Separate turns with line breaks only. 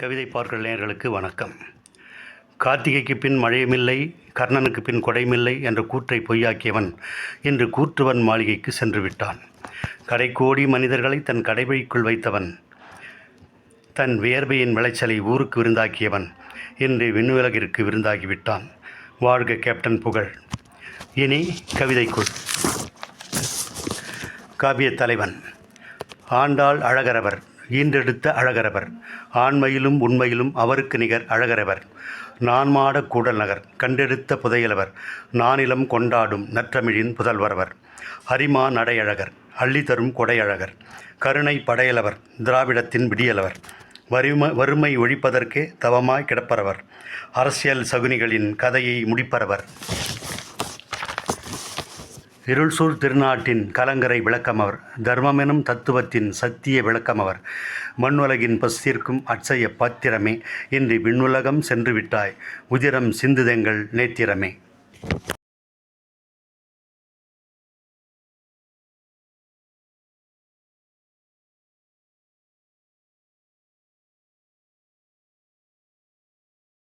கவிதை பார்க்கிற நேயர்களுக்கு வணக்கம். கார்த்திகைக்கு பின் மழையுமில்லை கர்ணனுக்கு பின் கொடையுமில்லை என்ற கூற்றை பொய்யாக்கியவன் இன்று கூற்றுவன் மாளிகைக்கு சென்று விட்டான். கடைக்கோடி மனிதர்களை தன் கடைவழிக்குள் வைத்தவன் தன் வியர்வையின் விளைச்சலை ஊருக்கு விருந்தாக்கியவன் இன்று விண்ணுலகிற்கு விருந்தாகிவிட்டான் வாழ்க கேப்டன் புகழ். இனி கவிதைக்குள் காவியத் தலைவன் ஆண்டாள் அழகரவர் ஈன்றெடுத்த அழகரவர். ஆண்மையிலும் உண்மையிலும் அவருக்கு நிகர் அழகரவர். நான்மாட கூடல் நகர் கண்டெடுத்த புதையலவர். நானிலம் கொண்டாடும் நற்றமிழின் புதல்வரவர். ஹரிமா நடையழகர் அள்ளி தரும் கொடையழகர். கருணை படையலவர் திராவிடத்தின் விடியலவர். வறுமை வறுமை ஒழிப்பதற்கே தவமாய் கிடப்பறவர் அரசியல் சகுனிகளின் கதையை முடிப்பரவர். இருள்சூழ் திருநாட்டின் கலங்கரை விளக்கமவர் தர்மமெனும் தத்துவத்தின் சத்திய விளக்கமவர் மண்ணுலகின் பசிர்க்கும் அச்சய பாத்திரமே. இன்று விண்ணுலகம் சென்று விட்டாய் உதிரம் சிந்துதெங்கள் நேத்திரமே.